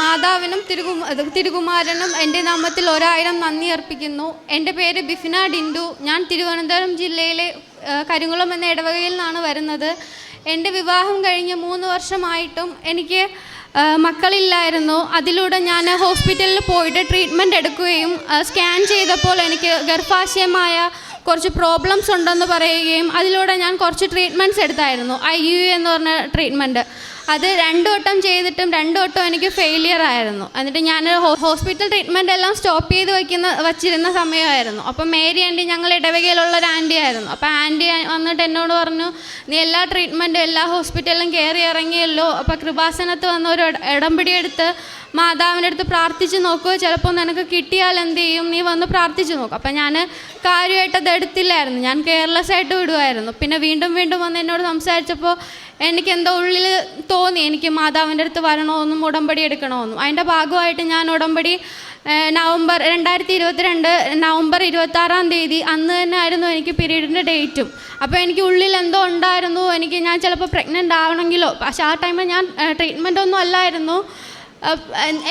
മാതാവിനും തിരുകുമ അത് തിരുകുമാരനും എന്റെ നാമത്തിൽ ഒരായിരം നന്ദി അർപ്പിക്കുന്നു. എന്റെ പേര് ബിഫിന ഡിൻഡു ഞാൻ തിരുവനന്തപുരം ജില്ലയിലെ കരിങ്കുളം എന്ന ഇടവകയിൽ നിന്നാണ് വരുന്നത്. എന്റെ വിവാഹം കഴിഞ്ഞ് മൂന്ന് വർഷമായിട്ടും എനിക്ക് മക്കളില്ലായിരുന്നു. അതിലൂടെ ഞാൻ ഹോസ്പിറ്റലിൽ പോയിട്ട് ട്രീറ്റ്മെന്റ് എടുക്കുകയും സ്കാൻ ചെയ്തപ്പോൾ എനിക്ക് ഗർഭാശയമായ കുറച്ച് പ്രോബ്ലംസ് ഉണ്ടെന്ന് പറയുകയും അതിലൂടെ ഞാൻ കുറച്ച് ട്രീറ്റ്മെന്റ്സ് എടുത്തായിരുന്നു. ഐ യു എന്ന് പറഞ്ഞ ട്രീറ്റ്മെന്റ് അത് രണ്ടു വട്ടം ചെയ്തിട്ടും രണ്ടു വട്ടം എനിക്ക് ഫെയിലിയർ ആയിരുന്നു. എന്നിട്ട് ഞാൻ ഹോസ്പിറ്റൽ ട്രീറ്റ്മെന്റ് എല്ലാം സ്റ്റോപ്പ് ചെയ്ത് വയ്ക്കുന്ന വച്ചിരുന്ന സമയമായിരുന്നു. അപ്പം മേരി ആന്റി ഞങ്ങൾ ഇടവകയിലുള്ള ഒരു ആന്റി ആയിരുന്നു. അപ്പോൾ ആന്റി വന്നിട്ട് എന്നോട് പറഞ്ഞു നീ എല്ലാ ട്രീറ്റ്മെന്റും എല്ലാ ഹോസ്പിറ്റലിലും കയറി ഇറങ്ങിയല്ലോ. അപ്പോൾ കൃപാസനത്ത് വന്ന ഒരു ഇടം ഇടംപിടി എടുത്ത് മാതാവിന്റെ അടുത്ത് പ്രാർത്ഥിച്ച് നോക്കുക ചിലപ്പോൾ നിനക്ക് കിട്ടിയാൽ എന്ത് ചെയ്യും? നീ വന്ന് പ്രാർത്ഥിച്ച് നോക്കും. അപ്പം ഞാൻ കാര്യമായിട്ട് അത് എടുത്തില്ലായിരുന്നു. ഞാൻ കെയർലെസ് ആയിട്ട് വിടുമായിരുന്നു പിന്നെ വീണ്ടും വീണ്ടും വന്ന് എന്നോട് സംസാരിച്ചപ്പോൾ എനിക്ക് എന്തോ ഉള്ളിൽ തോന്നി എനിക്ക് മാതാവിന്റെ അടുത്ത് വരണമെന്നും ഉടമ്പടി എടുക്കണമെന്നും. അതിന്റെ ഭാഗമായിട്ട് ഞാൻ ഉടമ്പടി നവംബർ രണ്ടായിരത്തി ഇരുപത്തിരണ്ട് നവംബർ ഇരുപത്താറാം തീയതി അന്ന് തന്നെ ആയിരുന്നു എനിക്ക് പീരീഡിന്റെ ഡേറ്റും. അപ്പോൾ എനിക്ക് ഉള്ളിൽ എന്തോ ഉണ്ടായിരുന്നു എനിക്ക് ഞാൻ ചിലപ്പോൾ പ്രഗ്നന്റ് ആവണമെങ്കിലോ. പക്ഷേ ആ ടൈമിൽ ഞാൻ ട്രീറ്റ്മെന്റ് ഒന്നും അല്ലായിരുന്നു.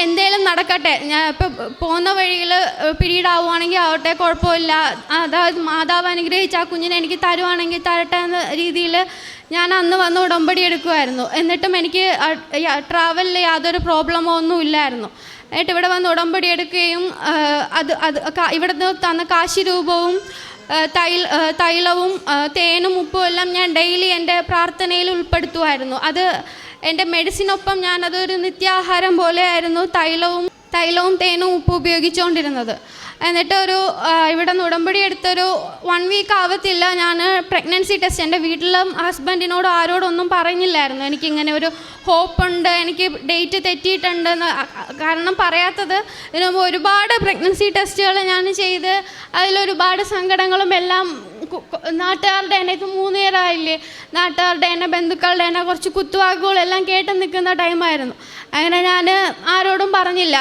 എന്തേലും നടക്കട്ടെ. ഞാൻ ഇപ്പം പോകുന്ന വഴിയിൽ പിരീഡ് ആവുകയാണെങ്കിൽ ആവട്ടെ കുഴപ്പമില്ല. അതായത് മാതാവ് അനുഗ്രഹിച്ച് ആ കുഞ്ഞിനെ എനിക്ക് തരുവാണെങ്കിൽ തരട്ടെ എന്ന രീതിയിൽ ഞാൻ അന്ന് വന്ന് ഉടമ്പടി എടുക്കുമായിരുന്നു എന്നിട്ടും എനിക്ക് ട്രാവലിൽ യാതൊരു പ്രോബ്ലമോ ഒന്നും ഇല്ലായിരുന്നു. എന്നിട്ട് ഇവിടെ വന്ന് ഉടമ്പടി എടുക്കുകയും അത് അത് ഇവിടുന്ന് തന്ന കാശി രൂപവും തൈൽ തൈലവും തേനും ഉപ്പും എല്ലാം ഞാൻ ഡെയിലി എന്റെ പ്രാർത്ഥനയിൽ ഉൾപ്പെടുത്തുമായിരുന്നു അത് എന്റെ മെഡിസിനൊപ്പം ഞാനതൊരു നിത്യാഹാരം പോലെയായിരുന്നു തൈലവും തൈലവും തേനും ഉപ്പും ഉപയോഗിച്ചുകൊണ്ടിരുന്നത്. എന്നിട്ട് ഒരു ഇവിടെ നിന്ന് ഉടമ്പടി എടുത്തൊരു വൺ വീക്ക് ആവത്തില്ല. ഞാൻ പ്രഗ്നൻസി ടെസ്റ്റ് എന്റെ വീട്ടിലും ഹസ്ബൻഡിനോടും ആരോടൊന്നും പറഞ്ഞില്ലായിരുന്നു. എനിക്കിങ്ങനെ ഒരു ഹോപ്പുണ്ട് എനിക്ക് ഡേറ്റ് തെറ്റിയിട്ടുണ്ടെന്ന് കാരണം പറയാത്തത് ഇതിനു മുമ്പ് ഒരുപാട് പ്രഗ്നൻസി ടെസ്റ്റുകൾ ഞാൻ ചെയ്ത് അതിലൊരുപാട് സങ്കടങ്ങളും എല്ലാം നാട്ടുകാരുടെ എന്നെ മൂന്ന് പേരായില്ലേ നാട്ടുകാരുടെ എന്നെ ബന്ധുക്കളുടെ എന്നെ കുറച്ച് കുത്തുവാക്കുകളെല്ലാം കേട്ട് നിൽക്കുന്ന ടൈമായിരുന്നു അങ്ങനെ ഞാൻ ആരോടും പറഞ്ഞില്ല.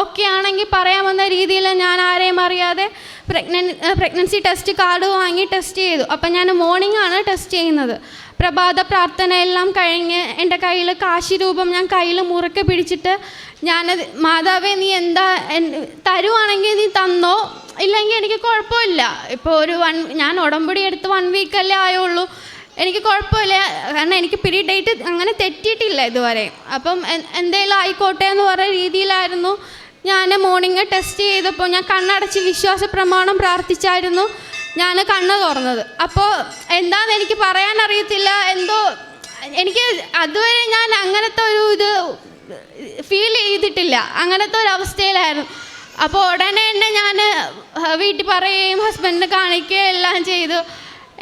ഓക്കെ ആണെങ്കിൽ പറയാമെന്ന രീതിയിൽ ഞാൻ ആരെയും അറിയാതെ പ്രഗ്നൻ പ്രഗ്നൻസി ടെസ്റ്റ് കാർഡ് വാങ്ങി ടെസ്റ്റ് ചെയ്തു. അപ്പം ഞാൻ മോർണിംഗ് ആണ് ടെസ്റ്റ് ചെയ്യുന്നത്. പ്രഭാത പ്രാർത്ഥന എല്ലാം കഴിഞ്ഞ് എന്റെ കയ്യിൽ കാശി രൂപം ഞാൻ കയ്യിൽ മുറുക്കെ പിടിച്ചിട്ട് ഞാൻ മാതാവേ നീ എന്താ തരുവാണെങ്കിൽ നീ തന്നോ? ഇല്ലെങ്കിൽ എനിക്ക് കുഴപ്പമില്ല. ഇപ്പോൾ ഒരു വൺ ഞാൻ ഉടമ്പടി എടുത്ത് വൺ വീക്ക് വീക്കല്ലേ ആയുള്ളൂ. എനിക്ക് കുഴപ്പമില്ല. കാരണം എനിക്ക് പിരി ഡേറ്റ് അങ്ങനെ തെറ്റിയിട്ടില്ല ഇതുവരെ. അപ്പം എന്തെങ്കിലും ആയിക്കോട്ടെ എന്ന് പറയുന്ന രീതിയിലായിരുന്നു. ഞാൻ മോർണിംഗ് ടെസ്റ്റ് ചെയ്തപ്പോൾ ഞാൻ കണ്ണടച്ച് വിശ്വാസ പ്രമാണം പ്രാർത്ഥിച്ചായിരുന്നു. ഞാൻ കണ്ണ് തുറന്നത്. അപ്പോൾ എന്താണെന്ന് എനിക്ക് പറയാൻ അറിയത്തില്ല. എന്തോ എനിക്ക് അതുവരെ ഞാൻ അങ്ങനത്തെ ഒരു ഇത് ഫീൽ ചെയ്തിട്ടില്ല. അങ്ങനത്തെ ഒരു അവസ്ഥയിലായിരുന്നു. അപ്പോൾ ഉടനെ തന്നെ ഞാൻ വീട്ടിൽ പറയുകയും ഹസ്ബൻഡിനെ കാണിക്കുകയും എല്ലാം ചെയ്തു.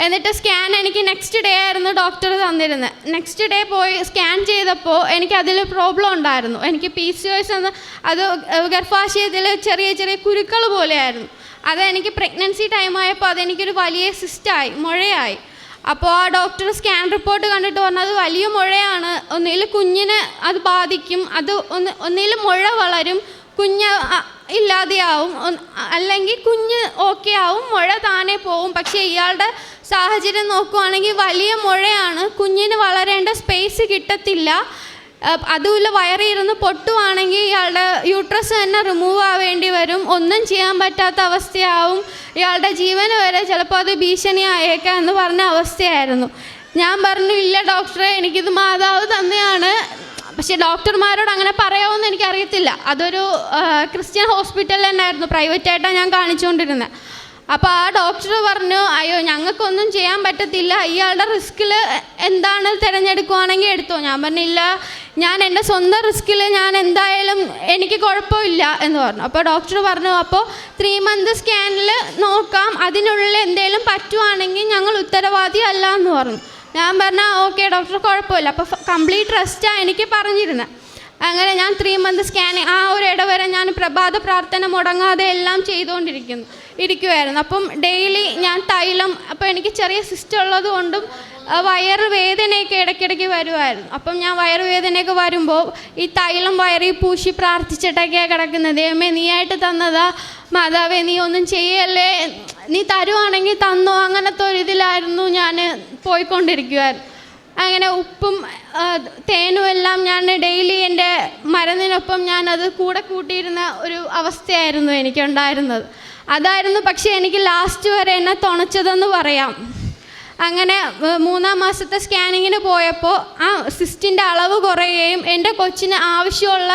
എന്നിട്ട് സ്കാൻ എനിക്ക് നെക്സ്റ്റ് ഡേ ആയിരുന്നു ഡോക്ടർ തന്നിരുന്നത് നെക്സ്റ്റ് ഡേ പോയി സ്കാൻ ചെയ്തപ്പോൾ എനിക്ക് അതിൽ പ്രോബ്ലം ഉണ്ടായിരുന്നു. എനിക്ക് പി സി ഒസ് എന്ന് അത് ഗർഭാശയത്തിൽ ചെറിയ ചെറിയ കുരുക്കൾ പോലെയായിരുന്നു. അത് എനിക്ക് പ്രഗ്നൻസി ടൈമായപ്പോൾ അതെനിക്കൊരു വലിയ സിസ്റ്റായി മുഴയായി. അപ്പോൾ ആ ഡോക്ടർ സ്കാൻ റിപ്പോർട്ട് കണ്ടിട്ട് പറഞ്ഞത് വലിയ മുഴയാണ് ഒന്നിൽ കുഞ്ഞിനെ അത് ബാധിക്കും അത് ഒന്ന് ഒന്നിൽ മുഴ വളരും കുഞ്ഞ് ഇല്ലാതെയാവും അല്ലെങ്കിൽ കുഞ്ഞ് ഓക്കെ ആവും മുഴ താനെ പോവും. പക്ഷേ ഇയാളുടെ സാഹചര്യം നോക്കുവാണെങ്കിൽ വലിയ മുഴയാണ് കുഞ്ഞിന് വളരേണ്ട സ്പേസ് കിട്ടത്തില്ല. അതുമില്ല വയറിയിരുന്ന് പൊട്ടുവാണെങ്കിൽ ഇയാളുടെ യൂട്രസ് തന്നെ റിമൂവ് ആവേണ്ടി വരും. ഒന്നും ചെയ്യാൻ പറ്റാത്ത അവസ്ഥയാവും. ഇയാളുടെ ജീവൻ വരെ ചിലപ്പോൾ അത് ഭീഷണിയായേക്കാം എന്ന് പറഞ്ഞ അവസ്ഥയായിരുന്നു. ഞാൻ പറഞ്ഞു ഇല്ല ഡോക്ടറെ എനിക്കിത് മാതാവ് തന്നെയാണ്. പക്ഷേ ഡോക്ടർമാരോട് അങ്ങനെ പറയാമെന്ന് എനിക്കറിയത്തില്ല. അതൊരു ക്രിസ്ത്യൻ ഹോസ്പിറ്റൽ തന്നെയായിരുന്നു. പ്രൈവറ്റായിട്ടാണ് ഞാൻ കാണിച്ചുകൊണ്ടിരുന്നത്. അപ്പോൾ ആ ഡോക്ടർ പറഞ്ഞു അയ്യോ ഞങ്ങൾക്കൊന്നും ചെയ്യാൻ പറ്റത്തില്ല. ഇയാളുടെ റിസ്കിൽ എന്താണ് തിരഞ്ഞെടുക്കുവാണെങ്കിൽ എടുത്തോ. ഞാൻ പറഞ്ഞില്ല ഞാൻ എന്റെ സ്വന്തം റിസ്കിൽ ഞാൻ എന്തായാലും എനിക്ക് കുഴപ്പമില്ല. എന്ന് പറഞ്ഞു. അപ്പോൾ ഡോക്ടർ പറഞ്ഞു അപ്പോൾ ത്രീ മന്ത് സ്കാനിൽ നോക്കാം. അതിനുള്ളിൽ എന്തെങ്കിലും പറ്റുവാണെങ്കിൽ ഞങ്ങൾ ഉത്തരവാദി അല്ല എന്ന് പറഞ്ഞു. ഞാൻ പറഞ്ഞാൽ ഓക്കെ ഡോക്ടർ കുഴപ്പമില്ല. അപ്പോൾ കംപ്ലീറ്റ് റെസ്റ്റാണ് എനിക്ക് പറഞ്ഞിരുന്നത് അങ്ങനെ ഞാൻ ത്രീ മന്ത് സ്കാൻ ആ ഒരു ഇടവരെ ഞാൻ പ്രഭാത പ്രാർത്ഥന മുടങ്ങാതെ എല്ലാം ചെയ്തുകൊണ്ടിരിക്കുന്നു ഇരിക്കുമായിരുന്നു അപ്പം ഡെയിലി ഞാൻ തൈലം അപ്പോൾ എനിക്ക് ചെറിയ സിസ്റ്റം ഉള്ളത് കൊണ്ടും വയറ് വേദനയൊക്കെ ഇടയ്ക്കിടയ്ക്ക് വരുമായിരുന്നു അപ്പം ഞാൻ വയറുവേദനയൊക്കെ വരുമ്പോൾ ഈ തൈലം വയറിൽ പൂശി പ്രാർത്ഥിച്ചിട്ടൊക്കെയാണ് കിടക്കുന്നത്. ദൈവമേ നീയായിട്ട് തന്നതാ. മാതാവേ നീ ഒന്നും ചെയ്യല്ലേ. നീ തരുവാണെങ്കിൽ തന്നോ. അങ്ങനത്തെ ഒരു ഇതിലായിരുന്നു ഞാൻ പോയിക്കൊണ്ടിരിക്കുമായിരുന്നു അങ്ങനെ ഉപ്പും തേനും എല്ലാം ഞാൻ ഡെയിലി എന്റെ മരുന്നിനൊപ്പം ഞാൻ അത് കൂടെ കൂട്ടിയിരുന്ന ഒരു അവസ്ഥയായിരുന്നു എനിക്കുണ്ടായിരുന്നത്. അതായിരുന്നു പക്ഷേ എനിക്ക് ലാസ്റ്റ് വരെ എന്നെ തുണച്ചതെന്ന് പറയാം. അങ്ങനെ മൂന്നാം മാസത്തെ സ്കാനിങ്ങിന് പോയപ്പോൾ ആ സിസ്റ്റിന്റെ അളവ് കുറയുകയും എന്റെ കൊച്ചിന് ആവശ്യമുള്ള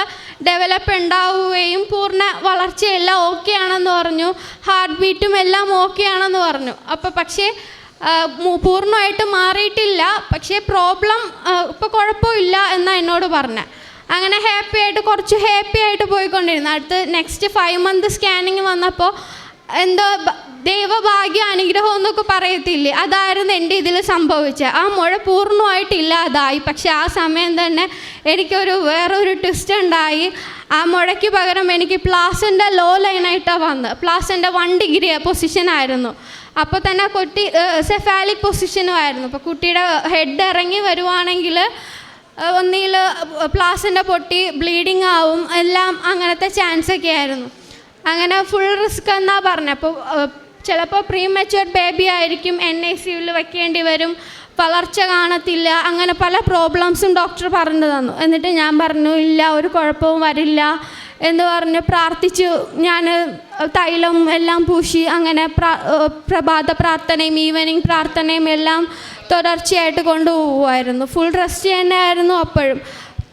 ഡെവലപ്പ് ഉണ്ടാവുകയും പൂർണ വളർച്ചയെല്ലാം ഓക്കെ ആണെന്ന് പറഞ്ഞു. ഹാർട്ട് ബീറ്റും എല്ലാം ഓക്കെ ആണെന്ന് പറഞ്ഞു. അപ്പോൾ പക്ഷേ പൂർണമായിട്ട് മാറിയിട്ടില്ല. പക്ഷേ പ്രോബ്ലം ഇപ്പോൾ കുഴപ്പമില്ല എന്നാണ് എന്നോട് പറഞ്ഞത് അങ്ങനെ ഹാപ്പി ആയിട്ട് കുറച്ച് ഹാപ്പി ആയിട്ട് പോയിക്കൊണ്ടിരുന്നു. അടുത്ത് നെക്സ്റ്റ് ഫൈവ് മന്ത് സ്കാനിങ് വന്നപ്പോൾ എന്തോ ദൈവഭാഗ്യ അനുഗ്രഹം എന്നൊക്കെ പറയത്തില്ലേ? അതായിരുന്നു എന്റെ ഇതിൽ സംഭവിച്ചത്. ആ മുഴ പൂർണമായിട്ട് ഇല്ലാതായി പക്ഷെ ആ സമയം തന്നെ എനിക്കൊരു വേറൊരു ട്വിസ്റ്റ് ഉണ്ടായി. ആ മുഴയ്ക്ക് പകരം എനിക്ക് പ്ലാസിന്റെ ലോ ലൈനായിട്ടാണ് വന്നത്. പ്ലാസിന്റെ വൺ ഡിഗ്രി പൊസിഷനായിരുന്നു അപ്പോൾ തന്നെ കുട്ടി സെഫാലിക് പൊസിഷനും ആയിരുന്നു. അപ്പോൾ കുട്ടിയുടെ ഹെഡ് ഇറങ്ങി വരുവാണെങ്കിൽ ഒന്നിൽ പ്ലാസിന്റെ പൊട്ടി ബ്ലീഡിങ് ആവും എല്ലാം അങ്ങനത്തെ ചാൻസ് ഒക്കെ ആയിരുന്നു. അങ്ങനെ ഫുൾ റിസ്ക് എന്നാണ് പറഞ്ഞത് അപ്പോൾ ചിലപ്പോൾ പ്രീ മെച്ചുവർഡ് ബേബി ആയിരിക്കും എൻ ഐ സി യുവിൽ വെക്കേണ്ടി വരും. വളർച്ച കാണത്തില്ല. അങ്ങനെ പല പ്രോബ്ലംസും ഡോക്ടർ പറഞ്ഞു തന്നു. എന്നിട്ട് ഞാൻ പറഞ്ഞു ഇല്ല ഒരു കുഴപ്പവും വരില്ല. എന്ന് പറഞ്ഞ് പ്രാർത്ഥിച്ചു. ഞാൻ തൈലം എല്ലാം പൂശി അങ്ങനെ പ്രഭാത പ്രാർത്ഥനയും ഈവനിങ് പ്രാർത്ഥനയും എല്ലാം തുടർച്ചയായിട്ട് കൊണ്ടുപോകുമായിരുന്നു ഫുൾ റെസ്റ്റ് തന്നെയായിരുന്നു അപ്പോഴും.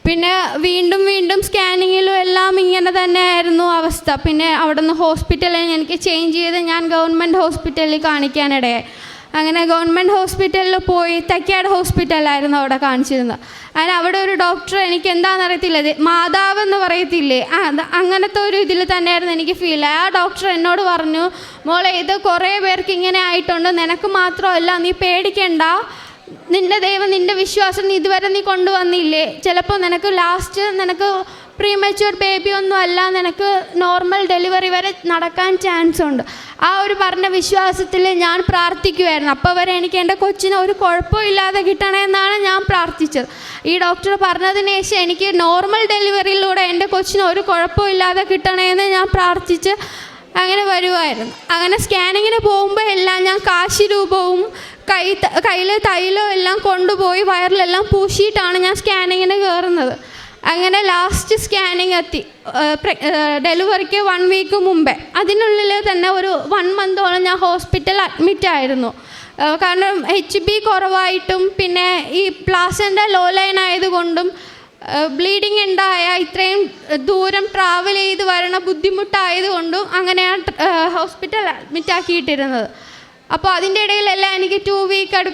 പിന്നെ വീണ്ടും വീണ്ടും സ്കാനിങ്ങിലും എല്ലാം ഇങ്ങനെ തന്നെയായിരുന്നു അവസ്ഥ. പിന്നെ അവിടെ നിന്ന് ഹോസ്പിറ്റലിൽ എനിക്ക് ചേഞ്ച് ചെയ്ത് ഞാൻ ഗവൺമെന്റ് ഹോസ്പിറ്റലിൽ കാണിക്കാനിടയായി. അങ്ങനെ ഗവൺമെന്റ് ഹോസ്പിറ്റലിൽ പോയി തൈക്കാട് ഹോസ്പിറ്റലായിരുന്നു അവിടെ കാണിച്ചിരുന്നത്. അങ്ങനെ അവിടെ ഒരു ഡോക്ടർ എനിക്ക് എന്താണെന്ന് അറിയത്തില്ല മാതാവ് എന്ന് പറയത്തില്ലേ? ആ അങ്ങനത്തെ ഒരു ഇതിൽ തന്നെയായിരുന്നു എനിക്ക് ഫീൽ ആ ഡോക്ടർ എന്നോട് പറഞ്ഞു മോളെ ഇത് കുറേ പേർക്ക് ഇങ്ങനെ ആയിട്ടുണ്ട്. നിനക്ക് മാത്രമല്ല നീ പേടിക്കണ്ട. നിന്റെ ദൈവം നിന്റെ വിശ്വാസം നീ ഇതുവരെ നീ കൊണ്ടുവന്നില്ലേ? ചിലപ്പോൾ നിനക്ക് ലാസ്റ്റ് നിനക്ക് പ്രീ ബേബി ഒന്നും അല്ല. നിനക്ക് നോർമൽ ഡെലിവറി വരെ നടക്കാൻ ചാൻസ് ഉണ്ട്. ആ ഒരു പറഞ്ഞ വിശ്വാസത്തിൽ ഞാൻ പ്രാർത്ഥിക്കുമായിരുന്നു അപ്പോൾ വരെ എനിക്ക് എന്റെ കൊച്ചിന് ഒരു കുഴപ്പമില്ലാതെ കിട്ടണമെന്നാണ് ഞാൻ പ്രാർത്ഥിച്ചത്. ഈ ഡോക്ടർ പറഞ്ഞതിന് ശേഷം എനിക്ക് നോർമൽ ഡെലിവറിയിലൂടെ എന്റെ കൊച്ചിന് ഒരു കുഴപ്പമില്ലാതെ കിട്ടണമെന്ന് ഞാൻ പ്രാർത്ഥിച്ച് അങ്ങനെ വരുമായിരുന്നു അങ്ങനെ സ്കാനിങ്ങിന് പോകുമ്പോൾ എല്ലാം ഞാൻ കാശി രൂപവും കൈ കയ്യിൽ തൈലവും എല്ലാം കൊണ്ടുപോയി വയറിലെല്ലാം പൂശിയിട്ടാണ് ഞാൻ സ്കാനിങ്ങിന് കയറുന്നത് അങ്ങനെ ലാസ്റ്റ് സ്കാനിങ് എത്തി. ഡെലിവറിക്ക് വൺ വീക്ക് മുമ്പേ. അതിനുള്ളിൽ തന്നെ ഒരു വൺ മന്തോളം ഞാൻ ഹോസ്പിറ്റൽ അഡ്മിറ്റ് ആയിരുന്നു. കാരണം എച്ച് ബി കുറവായിട്ടും പിന്നെ ഈ പ്ലാസന്റെ ലോ ലൈൻ ആയതുകൊണ്ടും ബ്ലീഡിങ് ഉണ്ടായ ഇത്രയും ദൂരം ട്രാവൽ ചെയ്ത് വരണ ബുദ്ധിമുട്ടായതുകൊണ്ടും അങ്ങനെയാണ് ഹോസ്പിറ്റൽ അഡ്മിറ്റ് ആക്കിയിട്ടിരുന്നത്. അപ്പോൾ അതിന്റെ ഇടയിലെല്ലാം എനിക്ക് ടു വീക്ക് അടു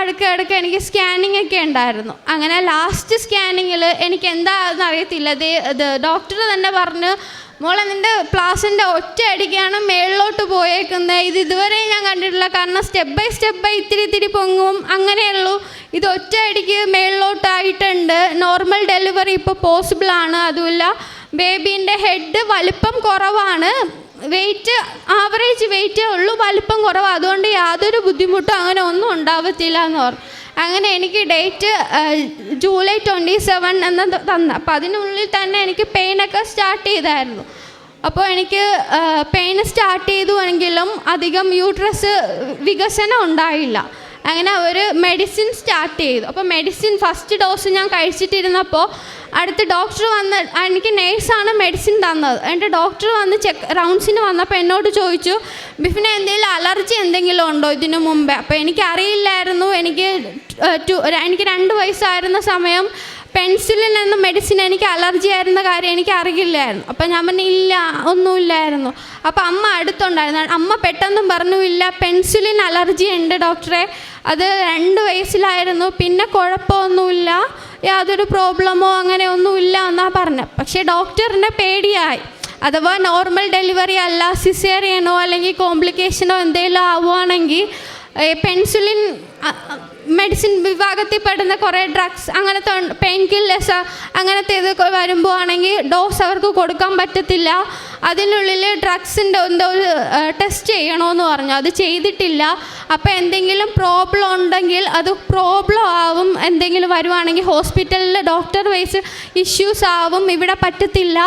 അടുക്ക് അടുക്ക എനിക്ക് സ്കാനിങ് ഒക്കെ ഉണ്ടായിരുന്നു. അങ്ങനെ ലാസ്റ്റ് സ്കാനിങ്ങിൽ എനിക്ക് എന്താണെന്ന് അറിയത്തില്ല. ഇത് ഡോക്ടർ തന്നെ പറഞ്ഞു മോളെ നിന്റെ പ്ലാസിന്റെ ഒറ്റ അടിക്കാണ് മേളിലോട്ട് പോയേക്കുന്നത് ഇത് ഇതുവരെ ഞാൻ കണ്ടിട്ടില്ല. കാരണം സ്റ്റെപ്പ് ബൈ സ്റ്റെപ്പ് ബൈ ഇത്തിരി ഇത്തിരി പൊങ്ങും. അങ്ങനെയുള്ളൂ ഇത് ഒറ്റ അടിക്ക് മേളിലോട്ടായിട്ടുണ്ട്. നോർമൽ ഡെലിവറി ഇപ്പോൾ പോസിബിളാണ് അതുമില്ല. ബേബീന്റെ ഹെഡ് വലിപ്പം കുറവാണ്. വെയിറ്റ് ആവറേജ് വെയിറ്റേ ഉള്ളൂ വലിപ്പം കുറവ്. അതുകൊണ്ട് യാതൊരു ബുദ്ധിമുട്ടും അങ്ങനെ ഒന്നും ഉണ്ടാവത്തില്ല എന്ന് പറഞ്ഞു അങ്ങനെ എനിക്ക് ഡേറ്റ് ജൂലൈ ട്വന്റി സെവൻ എന്ന് തന്ന. അപ്പോൾ അതിനുള്ളിൽ തന്നെ എനിക്ക് പെയിനൊക്കെ സ്റ്റാർട്ട് ചെയ്തായിരുന്നു. അപ്പോൾ എനിക്ക് പെയിൻ സ്റ്റാർട്ട് ചെയ്തുവെങ്കിലും അധികം യൂട്രസ് വികസനം ഉണ്ടായില്ല. അങ്ങനെ ഒരു മെഡിസിൻ സ്റ്റാർട്ട് ചെയ്തു. അപ്പോൾ മെഡിസിൻ ഫസ്റ്റ് ഡോസ് ഞാൻ കഴിച്ചിട്ടിരുന്നപ്പോൾ അടുത്ത് ഡോക്ടർ വന്ന് എനിക്ക് നേഴ്സാണ് മെഡിസിൻ തന്നത്. എന്റെ ഡോക്ടർ വന്ന് ചെക്ക് റൗണ്ട്സിന് വന്നപ്പോൾ എന്നോട് ചോദിച്ചു ബിഫിന് എന്തെങ്കിലും അലർജി എന്തെങ്കിലും ഉണ്ടോ ഇതിനു മുമ്പേ? അപ്പോൾ എനിക്കറിയില്ലായിരുന്നു. എനിക്ക് ടു- എനിക്ക് രണ്ട് വയസ്സായിരുന്ന സമയം പെൻസിലിൽ നിന്ന് മെഡിസിൻ എനിക്ക് അലർജി ആയിരുന്ന കാര്യം എനിക്ക് അറിയില്ലായിരുന്നു. അപ്പം ഞാൻ പറഞ്ഞു ഇല്ല ഒന്നുമില്ലായിരുന്നു. അപ്പം അമ്മ അടുത്തുണ്ടായിരുന്നു. അമ്മ പെട്ടെന്നും പറഞ്ഞു ഇല്ല പെൻസിലിൻ അലർജി ഉണ്ട് ഡോക്ടറെ അത് രണ്ട് വയസ്സിലായിരുന്നു. പിന്നെ കുഴപ്പമൊന്നുമില്ല. യാതൊരു പ്രോബ്ലമോ അങ്ങനെ ഒന്നുമില്ല എന്നാണ് പറഞ്ഞത്. പക്ഷേ ഡോക്ടറിന്റെ പേടിയായി. അഥവാ നോർമൽ ഡെലിവറി അല്ല സിസേറിയനോ അല്ലെങ്കിൽ കോംപ്ലിക്കേഷനോ എന്തെങ്കിലും ആവുകയാണെങ്കിൽ പെൻസിലിൻ മെഡിസിൻ വിഭാഗത്തിൽ പെടുന്ന കുറേ ഡ്രഗ്സ് അങ്ങനത്തെ പെയിൻ കില്ലേഴ്സ് അങ്ങനത്തെ ഇത് വരുമ്പോൾ ആണെങ്കിൽ ഡോസ് അവർക്ക് കൊടുക്കാൻ പറ്റത്തില്ല. അതിനുള്ളിൽ ഡ്രഗ്സിന്റെ എന്തോ ഒരു ടെസ്റ്റ് ചെയ്യണമെന്ന് പറഞ്ഞു. അത് ചെയ്തിട്ടില്ല. അപ്പോൾ എന്തെങ്കിലും പ്രോബ്ലം ഉണ്ടെങ്കിൽ അത് പ്രോബ്ലം ആവും. എന്തെങ്കിലും വരുവാണെങ്കിൽ ഹോസ്പിറ്റലിൽ ഡോക്ടർ വൈസ് ഇഷ്യൂസ് ആവും. ഇവിടെ പറ്റത്തില്ല.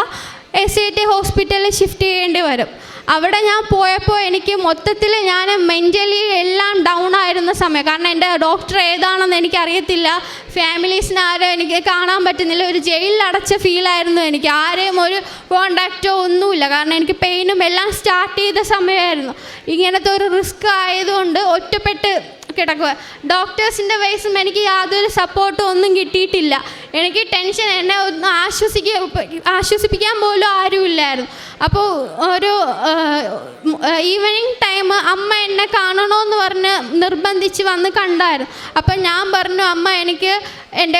എസ് ഐ ടി ഹോസ്പിറ്റലിൽ ഷിഫ്റ്റ് ചെയ്യേണ്ടി വരും. അവിടെ ഞാൻ പോയപ്പോൾ എനിക്ക് മൊത്തത്തിൽ ഞാൻ മെന്റലി എല്ലാം ഡൗൺ ആയിരുന്ന സമയം. കാരണം എന്റെ ഡോക്ടർ ഏതാണെന്ന് എനിക്കറിയത്തില്ല. ഫാമിലീസിന് ആരും എനിക്ക് കാണാൻ പറ്റുന്നില്ല. ഒരു ജയിലിൽ അടച്ച ഫീലായിരുന്നു എനിക്ക്. ആരെയും ഒരു കോണ്ടാക്റ്റോ ഒന്നുമില്ല. കാരണം എനിക്ക് പെയിനും എല്ലാം സ്റ്റാർട്ട് ചെയ്ത സമയമായിരുന്നു. ഇങ്ങനത്തെ ഒരു റിസ്ക് ആയതുകൊണ്ട് ഒറ്റപ്പെട്ട് കിടക്കുക. ഡോക്ടേഴ്സിന്റെ വയസ്സും എനിക്ക് യാതൊരു സപ്പോർട്ടും ഒന്നും കിട്ടിയിട്ടില്ല. എനിക്ക് ടെൻഷൻ എന്നെ ഒന്ന് ആശ്വസിക്കുക ആശ്വസിപ്പിക്കാൻ പോലും ആരുമില്ലായിരുന്നു. അപ്പോൾ ഒരു ഈവനിങ് ടൈം അമ്മ എന്നെ കാണണമെന്ന് പറഞ്ഞ് നിർബന്ധിച്ച് വന്ന് കണ്ടായിരുന്നു. അപ്പം ഞാൻ പറഞ്ഞു അമ്മ എനിക്ക് എന്റെ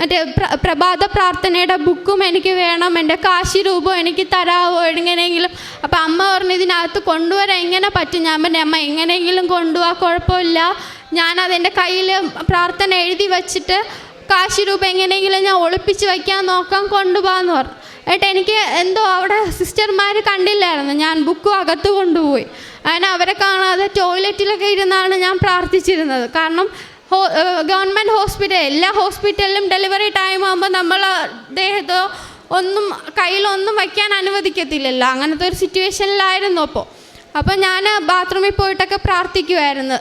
മറ്റേ പ്ര- പ്രഭാത പ്രാർത്ഥനയുടെ ബുക്കും എനിക്ക് വേണം എന്റെ കാശി രൂപം എനിക്ക് തരാമോ എങ്ങനെയെങ്കിലും. അപ്പം അമ്മ പറഞ്ഞു ഇതിനകത്ത് കൊണ്ടുവരാൻ എങ്ങനെ പറ്റും? ഞാൻ പറഞ്ഞു അമ്മ എങ്ങനെയെങ്കിലും കൊണ്ടുപോകാൻ കുഴപ്പമില്ല. ഞാനതെന്റെ കയ്യിൽ പ്രാർത്ഥന എഴുതി വച്ചിട്ട് കാശി രൂപ എങ്ങനെയെങ്കിലും ഞാൻ ഒളിപ്പിച്ച് വയ്ക്കാൻ നോക്കാം കൊണ്ടുപോകാന്ന് പറഞ്ഞു. ഏട്ടാ എനിക്ക് എന്തോ അവിടെ സിസ്റ്റർമാർ കണ്ടില്ലായിരുന്നു. ഞാൻ ബുക്കും അകത്ത് കൊണ്ടുപോയി. അങ്ങനെ അവരെ കാണാതെ ടോയ്ലറ്റിലൊക്കെ ഇരുന്നാണ് ഞാൻ പ്രാർത്ഥിച്ചിരുന്നത്. കാരണം ഗവൺമെന്റ് ഹോസ്പിറ്റൽ എല്ലാ ഹോസ്പിറ്റലിലും ഡെലിവറി ടൈം ആകുമ്പോൾ നമ്മൾ ദേഹത്തോ ഒന്നും കയ്യിലൊന്നും വയ്ക്കാൻ അനുവദിക്കത്തില്ലല്ലോ. അങ്ങനത്തെ ഒരു സിറ്റുവേഷനിലായിരുന്നു അപ്പോൾ അപ്പോൾ ഞാൻ ബാത്റൂമിൽ പോയിട്ടൊക്കെ പ്രാർത്ഥിക്കുമായിരുന്നു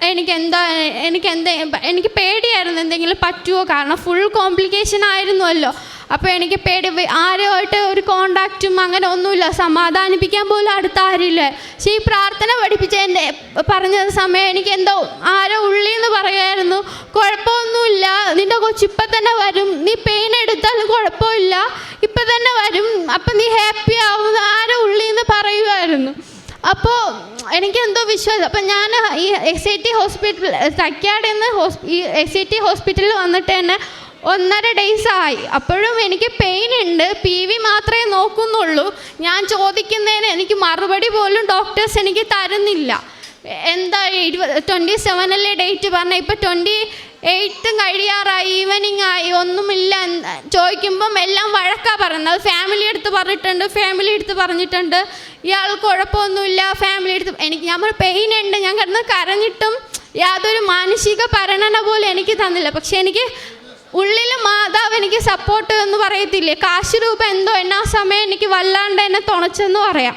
എനിക്ക് എന്താ എനിക്ക് എന്താ എനിക്ക് പേടിയായിരുന്നു എന്തെങ്കിലും പറ്റുമോ കാരണം ഫുൾ കോംപ്ലിക്കേഷൻ ആയിരുന്നുവല്ലോ അപ്പോൾ എനിക്ക് പേടി ആരുമായിട്ട് ഒരു കോണ്ടാക്റ്റും അങ്ങനെ ഒന്നുമില്ല. സമാധാനിപ്പിക്കാൻ പോലും അടുത്ത ആരുമില്ല പക്ഷേ ഈ പ്രാർത്ഥന പഠിപ്പിച്ച എന്റെ പറഞ്ഞ സമയം എനിക്ക് എന്തോ ആരോ ഉള്ളിൽ നിന്ന് പറയുമായിരുന്നു കുഴപ്പമൊന്നുമില്ല നിന്റെ കൊച്ചിപ്പം തന്നെ വരും. നീ പെയിൻ എടുത്താലും കുഴപ്പമില്ല. ഇപ്പം തന്നെ വരും. അപ്പം നീ ഹാപ്പി ആവും. ആരോ ഉള്ളിൽ നിന്ന് പറയുമായിരുന്നു അപ്പോൾ എനിക്ക് എന്തോ വിശ്വാസം. അപ്പം ഞാൻ ഈ S I T hospital Thakkad നിന്ന് ഈ എസ് ഐ ടി ഹോസ്പിറ്റലിൽ വന്നിട്ട് തന്നെ ഒന്നര ഡേയ്സ് ആയി. അപ്പോഴും എനിക്ക് പെയിൻ ഉണ്ട്. പി വി മാത്രമേ നോക്കുന്നുള്ളൂ. ഞാൻ ചോദിക്കുന്നതിന് എനിക്ക് മറുപടി പോലും ഡോക്ടേഴ്സ് എനിക്ക് തരുന്നില്ല. എന്താ ഇരുപത് ട്വന്റി സെവനല്ലേ ഡേറ്റ് പറഞ്ഞാൽ ഇപ്പം ട്വന്റി എയ്ത്തും കഴിയാറായി ഈവനിങ് ആയി ഒന്നുമില്ല ചോദിക്കുമ്പം എല്ലാം വഴക്കാ പറയുന്നത്. അത് ഫാമിലി എടുത്ത് പറഞ്ഞിട്ടുണ്ട് ഫാമിലി എടുത്ത് പറഞ്ഞിട്ടുണ്ട്. ഇയാൾ കുഴപ്പമൊന്നുമില്ല ഫാമിലി എടുത്ത് എനിക്ക് ഞാൻ പെയിൻ ഉണ്ട്. ഞാൻ കിടന്ന് കരഞ്ഞിട്ടും യാതൊരു മാനസിക പരിണന പോലും എനിക്ക് തന്നില്ല. പക്ഷെ എനിക്ക് ഉള്ളിൽ മാതാവ് എനിക്ക് സപ്പോർട്ട് എന്ന് പറയത്തില്ലേ? കാശ് രൂപ എന്തോ എന്നാ സമയം എനിക്ക് വല്ലാണ്ട് എന്നെ തുണച്ചെന്ന് പറയാം.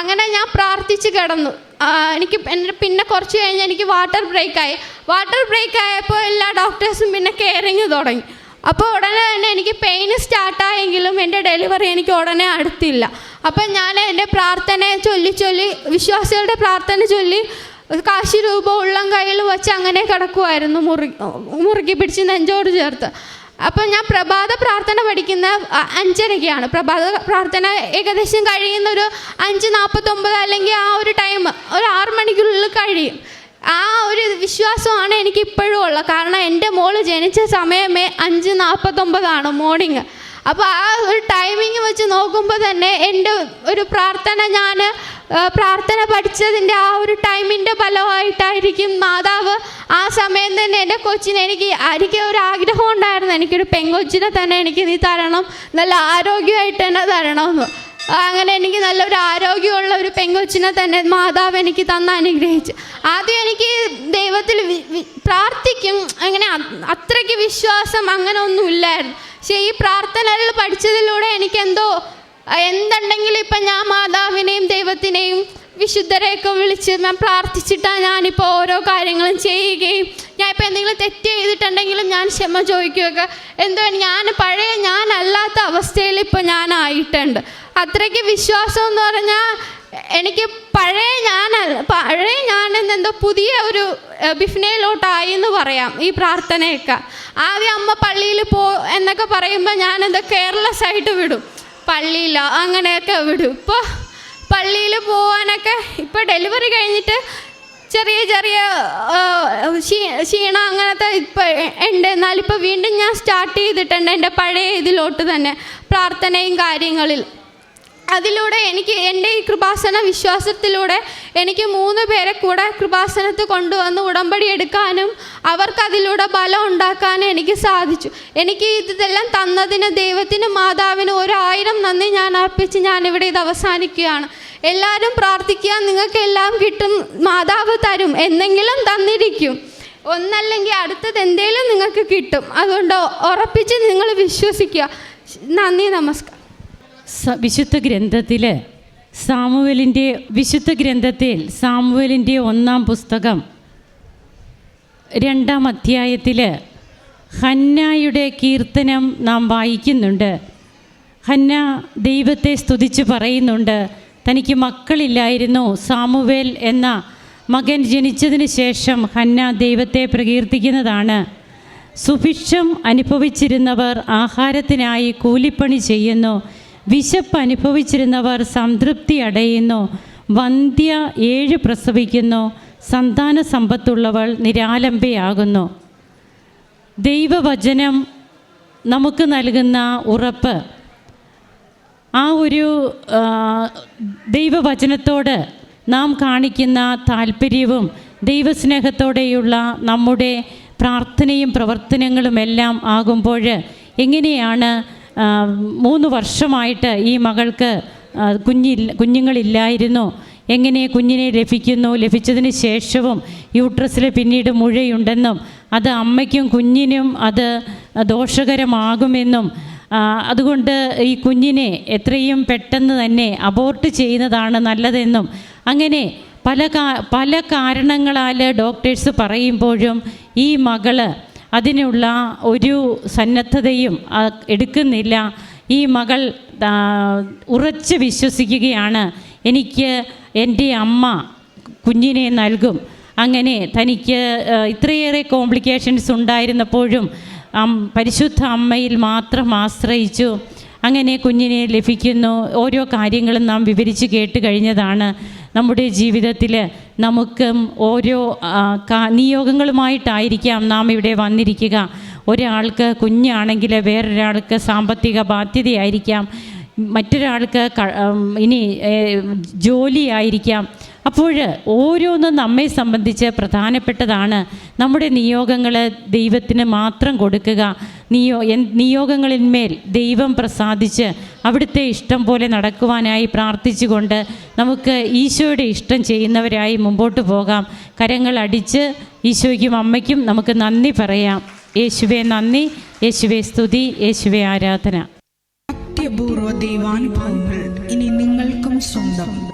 അങ്ങനെ ഞാൻ പ്രാർത്ഥിച്ച് കിടന്നു. എനിക്ക് എന്റെ പിന്നെ കുറച്ച് കഴിഞ്ഞ് എനിക്ക് വാട്ടർ ബ്രേക്കായി വാട്ടർ ബ്രേക്ക് ആയപ്പോൾ എല്ലാ ഡോക്ടേഴ്സും പിന്നെ കെയറിങ് തുടങ്ങി. അപ്പോൾ ഉടനെ തന്നെ എനിക്ക് പെയിൻ സ്റ്റാർട്ടായെങ്കിലും എന്റെ ഡെലിവറി എനിക്ക് ഉടനെ അടുത്തില്ല. അപ്പം ഞാൻ എന്റെ പ്രാർത്ഥനയെ ചൊല്ലി ചൊല്ലി വിശ്വാസികളുടെ പ്രാർത്ഥന ചൊല്ലി കാശി രൂപ ഉള്ളം കയ്യിൽ വെച്ച് അങ്ങനെ കിടക്കുമായിരുന്നു മുറുകി മുറുക്കി പിടിച്ച് നെഞ്ചോട് ചേർത്ത്. അപ്പം ഞാൻ പ്രഭാത പ്രാർത്ഥന പഠിക്കുന്ന അഞ്ചരയ്ക്കാണ് പ്രഭാത പ്രാർത്ഥന ഏകദേശം കഴിയുന്ന ഒരു അഞ്ച് നാൽപ്പത്തൊമ്പത് അല്ലെങ്കിൽ ആ ഒരു ടൈം ഒരു ആറ് മണിക്കുള്ളിൽ കഴിയും. ആ ഒരു വിശ്വാസമാണ് എനിക്ക് ഇപ്പോഴും ഉള്ളത്. കാരണം എന്റെ മോൾ ജനിച്ച സമയമേ അഞ്ച് നാൽപ്പത്തൊമ്പതാണ് മോർണിംഗ്. അപ്പോൾ ആ ഒരു ടൈമിങ് വെച്ച് നോക്കുമ്പോൾ തന്നെ എന്റെ ഒരു പ്രാർത്ഥന ഞാൻ പ്രാർത്ഥന പഠിച്ചതിന്റെ ആ ഒരു ടൈമിന്റെ ഫലമായിട്ടായിരിക്കും മാതാവ് ആ സമയം തന്നെ എന്റെ കൊച്ചിനെ എനിക്ക് എനിക്ക് ഒരു ആഗ്രഹം ഉണ്ടായിരുന്നു. എനിക്കൊരു പെങ്കൊച്ചിനെ തന്നെ എനിക്ക് നീ തരണം നല്ല ആരോഗ്യമായിട്ട് തന്നെ തരണമെന്ന്. അങ്ങനെ എനിക്ക് നല്ലൊരു ആരോഗ്യമുള്ള ഒരു പെങ്കൊച്ചിനെ തന്നെ മാതാവ് എനിക്ക് തന്ന അനുഗ്രഹിച്ചു. ആദ്യം എനിക്ക് ദൈവത്തിൽ പ്രാർത്ഥിക്കും. അങ്ങനെ അത്രയ്ക്ക് വിശ്വാസം അങ്ങനെ ഒന്നും ഇല്ലായിരുന്നു. പക്ഷേ ഈ പ്രാർത്ഥനകൾ പഠിച്ചതിലൂടെ എനിക്കെന്തോ എന്തുണ്ടെങ്കിലും ഇപ്പം ഞാൻ മാതാവിനെയും ദൈവത്തിനെയും വിശുദ്ധരെയൊക്കെ വിളിച്ച് ഞാൻ പ്രാർത്ഥിച്ചിട്ടാണ് ഞാനിപ്പോൾ ഓരോ കാര്യങ്ങളും ചെയ്യുകയും ഞാൻ ഇപ്പോൾ എന്തെങ്കിലും തെറ്റ് ചെയ്തിട്ടുണ്ടെങ്കിലും ഞാൻ ക്ഷമ ചോദിക്കുകയൊക്കെ എന്തോ ഞാൻ പഴയ ഞാനല്ലാത്ത അവസ്ഥയിൽ ഇപ്പോൾ ഞാനായിട്ടുണ്ട്. അത്രയ്ക്ക് വിശ്വാസം എന്ന് പറഞ്ഞാൽ എനിക്ക് പഴയ ഞാനല്ല പഴയ ഞാൻ എന്തോ പുതിയ ഒരു ബിഫ്നയിലോട്ടായി എന്ന് പറയാം ഈ പ്രാർത്ഥനയൊക്കെ. ആദ്യം അമ്മ പള്ളിയിൽ പോ എന്നൊക്കെ പറയുമ്പോൾ ഞാനെന്തോ കെയർലെസ് ആയിട്ട് വിടും. പള്ളിയില്ല അങ്ങനെയൊക്കെ വിടും. ഇപ്പോൾ പള്ളിയിൽ പോകാനൊക്കെ ഇപ്പോൾ ഡെലിവറി കഴിഞ്ഞിട്ട് ചെറിയ ചെറിയ ക്ഷീണം അങ്ങനത്തെ ഇപ്പം ഉണ്ട്. എന്നാലിപ്പോൾ വീണ്ടും ഞാൻ സ്റ്റാർട്ട് ചെയ്തിട്ടുണ്ട് എന്റെ പഴയ ഇതിലോട്ട് തന്നെ പ്രാർത്ഥനയും കാര്യങ്ങളിൽ. അതിലൂടെ എനിക്ക് എന്റെ ഈ കൃപാസന വിശ്വാസത്തിലൂടെ എനിക്ക് മൂന്ന് പേരെ കൂടെ കൃപാസനത്ത് കൊണ്ടുവന്ന് ഉടമ്പടി എടുക്കാനും അവർക്ക് അതിലൂടെ ബലം ഉണ്ടാക്കാനും എനിക്ക് സാധിച്ചു. എനിക്ക് ഇതെല്ലാം തന്നതിന് ദൈവത്തിന് മാതാവിന് ഒരായിരം നന്ദി ഞാൻ അർപ്പിച്ച് ഞാനിവിടെ ഇത് അവസാനിക്കുകയാണ്. എല്ലാവരും പ്രാർത്ഥിക്കുക നിങ്ങൾക്ക് എല്ലാം കിട്ടും മാതാവ് തരും എന്തെങ്കിലും തന്നിരിക്കും. ഒന്നല്ലെങ്കിൽ അടുത്തത് എന്തെങ്കിലും നിങ്ങൾക്ക് കിട്ടും. അതുകൊണ്ട് ഉറപ്പിച്ച് നിങ്ങൾ വിശ്വസിക്കുക. നന്ദി നമസ്കാരം വിശുദ്ധ ഗ്രന്ഥത്തിൽ സാമുവലിന്റെ വിശുദ്ധ ഗ്രന്ഥത്തിൽ സാമുവലിന്റെ ഒന്നാം പുസ്തകം രണ്ടാം അധ്യായത്തിൽ ഹന്നായുടെ കീർത്തനം നാം വായിക്കുന്നുണ്ട്. ഹന്ന ദൈവത്തെ സ്തുതിച്ച് പറയുന്നുണ്ട്. തനിക്ക് മക്കളില്ലായിരുന്നു സാമുവേൽ എന്ന മകൻ ജനിച്ചതിന് ശേഷം ഹന്ന ദൈവത്തെ പ്രകീർത്തിക്കുന്നതാണ്. സുഭിക്ഷം അനുഭവിച്ചിരുന്നവർ ആഹാരത്തിനായി കൂലിപ്പണി ചെയ്യുന്നു. വിശപ്പ് അനുഭവിച്ചിരുന്നവർ സംതൃപ്തി അടയുന്നു. വന്ധ്യ ഏഴ് പ്രസവിക്കുന്നു. സന്താന സമ്പത്തുള്ളവൾ നിരാലംബയാകുന്നു. ദൈവവചനം നമുക്ക് നൽകുന്ന ഉറപ്പ്. ആ ഒരു ദൈവവചനത്തോട് നാം കാണിക്കുന്ന താല്പര്യവും ദൈവസ്നേഹത്തോടെയുള്ള നമ്മുടെ പ്രാർത്ഥനയും പ്രവർത്തനങ്ങളുമെല്ലാം ആകുമ്പോൾ എങ്ങനെയാണ് മൂന്ന് വർഷമായിട്ട് ഈ മകൾക്ക് കുഞ്ഞി കുഞ്ഞില്ല കുഞ്ഞുങ്ങളില്ലായിരുന്നു. എങ്ങനെ കുഞ്ഞിനെ ലഭിക്കുന്നു? ലഭിച്ചതിന് ശേഷവും യൂട്രസിൽ പിന്നീട് മുഴയുണ്ടെന്നും അത് അമ്മയ്ക്കും കുഞ്ഞിനും അത് ദോഷകരമാകുമെന്നും അതുകൊണ്ട് ഈ കുഞ്ഞിനെ എത്രയും പെട്ടെന്ന് തന്നെ അബോർട്ട് ചെയ്യുന്നതാണ് നല്ലതെന്നും അങ്ങനെ പല പല കാരണങ്ങളാൽ ഡോക്ടേഴ്സ് പറയുമ്പോഴും ഈ മകൾ അതിനുള്ള ഒരു സന്നദ്ധതയും എടുക്കുന്നില്ല. ഈ മകൾ ഉറച്ച് വിശ്വസിക്കുകയാണ്. എനിക്ക് എന്റെ അമ്മ കുഞ്ഞിനെ നൽകും. അങ്ങനെ തനിക്ക് ഇത്രയേറെ കോംപ്ലിക്കേഷൻസ് ഉണ്ടായിരുന്നപ്പോഴും പരിശുദ്ധ അമ്മയിൽ മാത്രം ആശ്രയിച്ചു. അങ്ങനെ കുഞ്ഞിനെ ലഭിക്കുന്നു. ഓരോ കാര്യങ്ങളും നാം വിവരിച്ച് കേട്ട് കഴിഞ്ഞതാണ് നമ്മുടെ ജീവിതത്തിൽ നമുക്കും ഓരോ നിയോഗങ്ങളുമായിട്ടായിരിക്കാം നാം ഇവിടെ വന്നിരിക്കുക. ഒരാൾക്ക് കുഞ്ഞാണെങ്കിൽ വേറൊരാൾക്ക് സാമ്പത്തിക ബാധ്യതയായിരിക്കാം. മറ്റൊരാൾക്ക് ഇനി ജോലിയായിരിക്കാം. അപ്പോൾ ഓരോന്നും നമ്മെ സംബന്ധിച്ച് പ്രധാനപ്പെട്ടതാണ് നമ്മുടെ നിയോഗങ്ങൾ ദൈവത്തിന് മാത്രം കൊടുക്കുക. നിയോ നിയോഗങ്ങളിന്മേൽ ദൈവം പ്രസാദിച്ച് അവിടുത്തെ ഇഷ്ടം പോലെ നടക്കുവാനായി പ്രാർത്ഥിച്ചുകൊണ്ട് നമുക്ക് ഈശോയുടെ ഇഷ്ടം ചെയ്യുന്നവരായി മുമ്പോട്ട് പോകാം. കരങ്ങൾ അടിച്ച് ഈശോയ്ക്കും അമ്മയ്ക്കും നമുക്ക് നന്ദി പറയാം. യേശുവെ നന്ദി യേശുവെ സ്തുതി യേശുവെ ആരാധന. അത്യപൂർവ ദൈവാനുഭവങ്ങൾ ഇനി നിങ്ങൾക്കും സ്വന്തം.